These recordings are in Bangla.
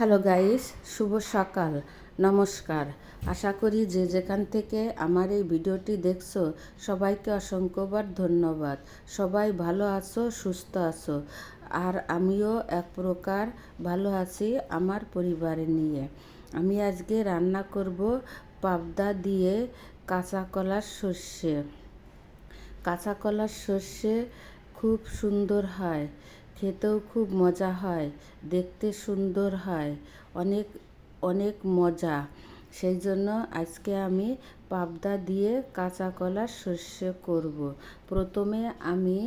হ্যালো গাইস, শুভ সকাল। নমস্কার। আশা করি যে যেখান থেকে আমার এই ভিডিওটি দেখছ, সবাইকে অসংখ্যবার ধন্যবাদ। সবাই ভালো আছো, সুস্থ আছো। আর আমিও এক প্রকার ভালো আছি আমার পরিবারে নিয়ে। আমি আজকে রান্না করব পাবদা দিয়ে কাঁচা কলার সর্ষে। কাঁচা কলার সর্ষে খুব সুন্দর হয়। খেতেও খুব মজা হয়, দেখতে সুন্দর হয়, অনেক অনেক মজা। সেই জন্য আজকে আমি পাবদা দিয়ে কাঁচা কলার সর্ষে করব। প্রথমে আমি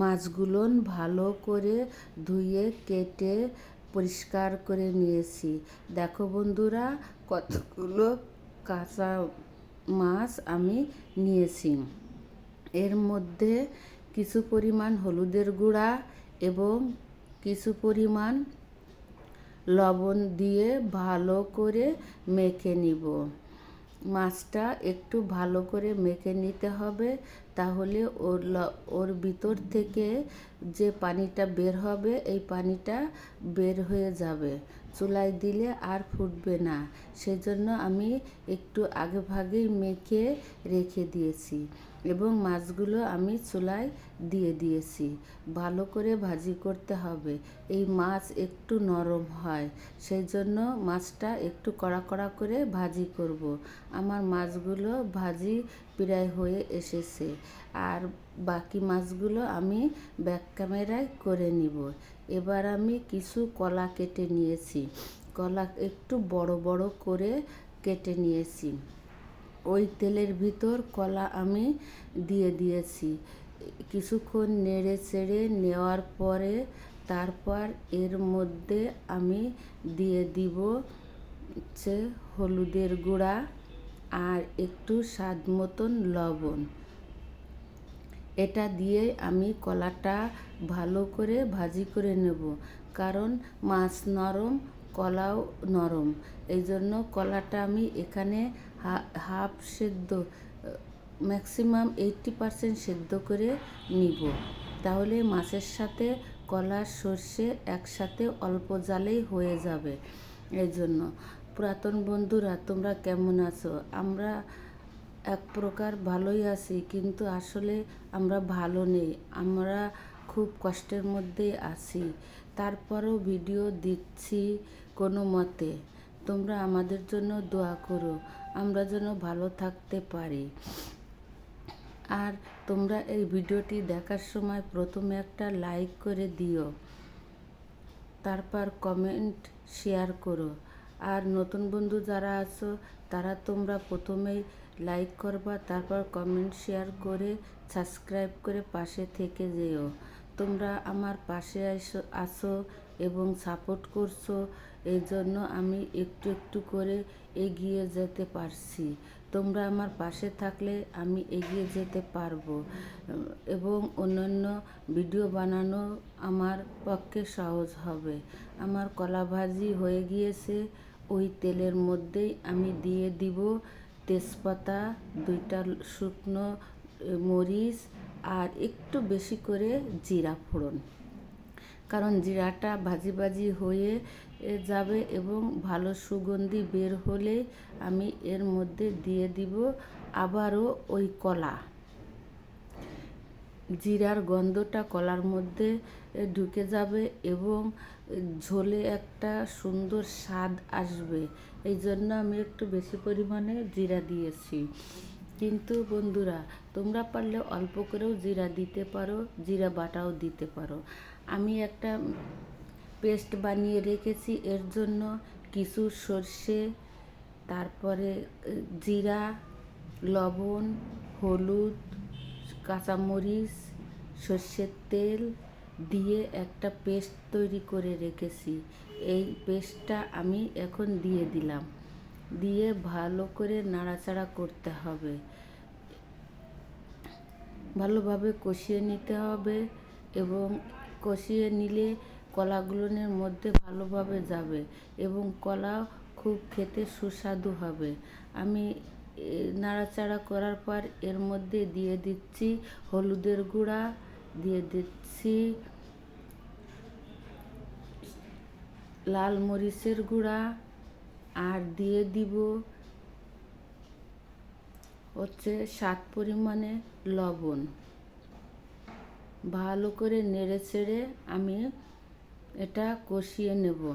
মাছগুলো ভালো করে ধুয়ে কেটে পরিষ্কার করে নিয়েছি। দেখো বন্ধুরা, কতগুলো কাঁচা মাছ আমি নিয়েছি। এর মধ্যে কিছু পরিমাণ হলুদের গুঁড়া এবং কিছু পরিমাণ লবণ দিয়ে ভালো করে মেখে নিব। মাছটা একটু ভালো করে মেখে নিতে হবে, তাহলে ওর ওর ভিতর থেকে যে পানিটা বের হবে, এই পানিটা বের হয়ে যাবে। চুলায় দিলে আর ফুটবে না। সেজন্য আমি একটু আগে ভাগেই মেখে রেখে দিয়েছি এবং মাছগুলো আমি চুলায় দিয়ে দিয়েছি। ভালো করে ভাজি করতে হবে। এই মাছ একটু নরম হয় সেই জন্য মাছটা একটু কড়া কড়া করে ভাজি করব। আমার মাছগুলো ভাজি প্রায় হয়ে এসেছে। আর বাকি মাছগুলো আমি ব্যাক ক্যামেরায় করে নিব। এবার আমি কিছু কলা কেটে নিয়েছি। কলা একটু বড় বড় করে কেটে নিয়েছি। ওই তেলের ভিতর কলা আমি দিয়ে দিয়েছি। কিছুক্ষণ নেড়ে চেড়ে নেওয়ার পরে তারপর এর মধ্যে আমি দিয়ে দিব হচ্ছে হলুদের গুঁড়া আর একটু স্বাদ মতন লবণ। এটা দিয়ে আমি কলাটা ভালো করে ভাজি করে নেব। কারণ মাছ নরম, কলাও নরম। এই জন্য কলাটা আমি এখানে হাফ সেদ্ধ ম্যাক্সিমাম এইটটি পারসেন্ট সেদ্ধ করে নিব। তাহলে মাছের সাথে কলার সর্ষে একসাথে অল্প জালেই হয়ে যাবে। এই জন্য পুরাতন বন্ধুরা, তোমরা কেমন আছো? আমরা এক প্রকার ভালোই আছি, কিন্তু আসলে আমরা ভালো নেই। আমরা খুব কষ্টের মধ্যে আছি। তারপরও ভিডিও দিচ্ছি কোনো মতে। তোমরা আমাদের জন্য দোয়া করো, আমরা যেন ভালো থাকতে পারি। আর তোমরা এই ভিডিওটি দেখার সময় প্রথমে একটা লাইক করে দিও। তারপর কমেন্ট শেয়ার করো। আর নতুন বন্ধু যারা আছো, তারা তোমরা প্রথমেই লাইক করবা, তারপর কমেন্ট শেয়ার করে সাবস্ক্রাইব করে পাশে থেকে যেও। তোমরা আমার পাশে আসো আসো এবং সাপোর্ট করছ এই জন্য আমি একটু একটু করে এগিয়ে যেতে পারছি। তোমরা আমার পাশে থাকলে আমি এগিয়ে যেতে পারব। এবং অন্যান্য ভিডিও বানানো আমার পক্ষে সহজ হবে। আমার কলা ভাজি হয়ে গিয়েছে, ওই তেলের মধ্যেই আমি দিয়ে দিব। তেজপাতা, দুইটা শুকনো মরিচ আর একটু বেশি করে জিরা ফোড়ন। কারণ জিরাটা ভাজি ভাজি হয়ে যাবে এবং ভালো সুগন্ধি বের হলে আমি এর মধ্যে দিয়ে দিব আবারও ওই কলা। জিরার গন্ধটা কলার মধ্যে ঢুকে যাবে এবং ঝোলে একটা সুন্দর স্বাদ আসবে। এই জন্য আমি একটু বেশি পরিমাণে জিরা দিয়েছি। কিন্তু বন্ধুরা, তোমরা পারলে অল্প করেও জিরা দিতে পারো, জিরা বাটাও দিতে পারো। আমি একটা পেস্ট বানিয়ে রেখেছি, এর জন্য কিছু সর্ষে, তারপরে জিরা, লবণ, হলুদ, কাঁচামরিচ, সর্ষের তেল দিয়ে একটা পেস্ট তৈরি করে রেখেছি। এই পেস্টটা আমি এখন দিয়ে দিলাম। দিয়ে ভালো করে নাড়াচাড়া করতে হবে। ভালোভাবে কষিয়ে নিতে হবে এবং কষিয়ে নিলে কলাগুলোনের মধ্যে ভালোভাবে যাবে এবং কলা খুব খেতে সুস্বাদু হবে। আমি নাড়াচাড়া করার পর এর মধ্যে দিয়ে দিচ্ছি হলুদের গুঁড়া, দিয়ে দিচ্ছি লাল মরিচের গুঁড়া আর দিয়ে দিব হচ্ছে স্বাদ পরিমাণে লবণ। ভালো করে নেড়ে চেড়ে আমি এটা কষিয়ে নেব।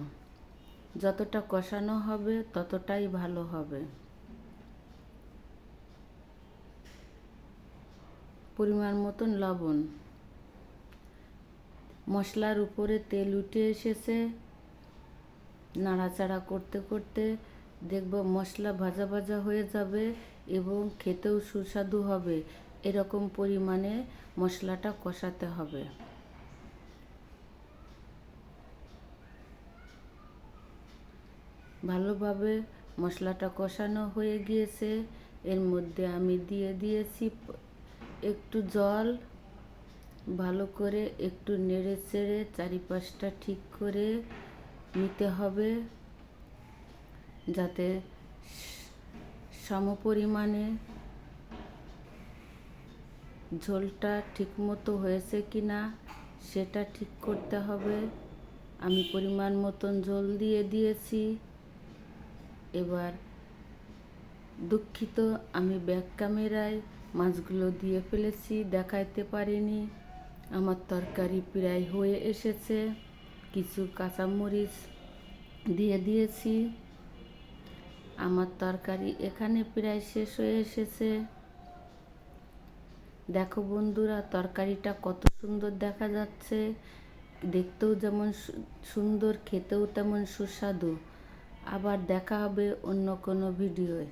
যতটা কষানো হবে ততটাই ভালো হবে। পরিমাণ মতন লবণ। মশলার উপরে তেল উঠে এসেছে। নাড়াচাড়া করতে করতে দেখব মশলা ভাজা ভাজা হয়ে যাবে এবং খেতেও সুস্বাদু হবে। এরকম পরিমাণে মশলাটা কষাতে হবে। ভালোভাবে মশলাটা কষানো হয়ে গিয়েছে। এর মধ্যে আমি দিয়ে দিয়েছি একটু জল। ভালো করে একটু নেড়ে চেড়ে চারিপাশটা ঠিক করে নিতে হবে যাতে সম পরিমাণে ঝোলটা ঠিকমতো হয়েছে কি না সেটা ঠিক করতে হবে। আমি পরিমাণ মতন ঝোল দিয়ে দিয়েছি। এবার দুঃখিত, আমি ব্যাক ক্যামেরায় মাছগুলো দিয়ে ফেলেছি, দেখাইতে পারিনি। আমার তরকারি প্রায় হয়ে এসেছে। কিছু কাঁচামরিচ দিয়ে দিয়েছি। আমার তরকারি এখানে প্রায় শেষ হয়ে এসেছে। দেখো বন্ধুরা, তরকারিটা কত সুন্দর দেখা যাচ্ছে। দেখতেও যেমন সুন্দর, খেতেও তেমন সুস্বাদু। আবার দেখা হবে অন্য কোনো ভিডিওয়।